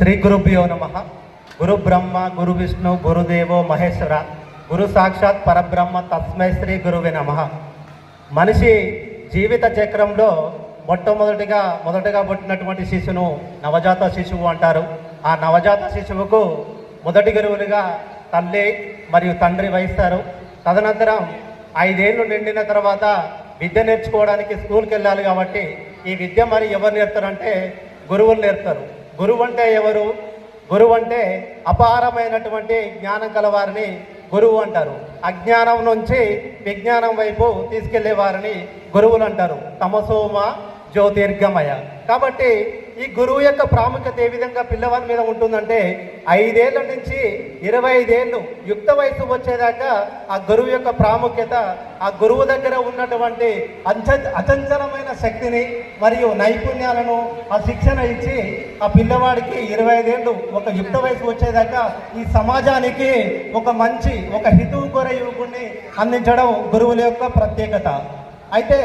శ్రీ గురుభ్యో నమ. గురు బ్రహ్మ గురు విష్ణు గురుదేవో మహేశ్వర. గురు సాక్షాత్ పరబ్రహ్మ తస్మై శ్రీ గురువే నమ. మనిషి జీవిత చక్రంలో మొట్టమొదటిగా మొదటగా పుట్టినటువంటి శిశువును నవజాత శిశువు అంటారు. ఆ నవజాత శిశువుకు మొదటి గురువులుగా తల్లి మరియు తండ్రి వహిస్తారు. తదనంతరం ఐదేళ్ళు నిండిన తర్వాత విద్య నేర్చుకోవడానికి స్కూల్కి వెళ్ళాలి కాబట్టి ఈ విద్య మరి ఎవరు నేర్తారంటే గురువులు నేర్తారు. గురువు అంటే ఎవరు? గురువు అంటే అపారమైనటువంటి జ్ఞానం కలవారిని గురువు అంటారు. అజ్ఞానం నుంచి విజ్ఞానం వైపు తీసుకెళ్ళే వారిని గురువులు అంటారు. తమసోమ జ్యోతిర్గమయ. కాబట్టి ఈ గురువు యొక్క ప్రాముఖ్యత ఏ విధంగా పిల్లవాడి మీద ఉంటుందంటే ఐదేళ్ళ నుంచి ఇరవై ఐదేళ్ళు యుక్త వయసు వచ్చేదాకా ఆ గురువు యొక్క ప్రాముఖ్యత ఆ గురువు దగ్గర ఉన్నటువంటి అచ అచంచలమైన శక్తిని మరియు నైపుణ్యాలను ఆ శిక్షణ ఇచ్చి ఆ పిల్లవాడికి ఇరవై ఐదేళ్ళు ఒక యుక్త వయసు వచ్చేదాకా ఈ సమాజానికి ఒక మంచి ఒక హితువు కొర యువకుడిని అందించడం గురువుల యొక్క ప్రత్యేకత. అయితే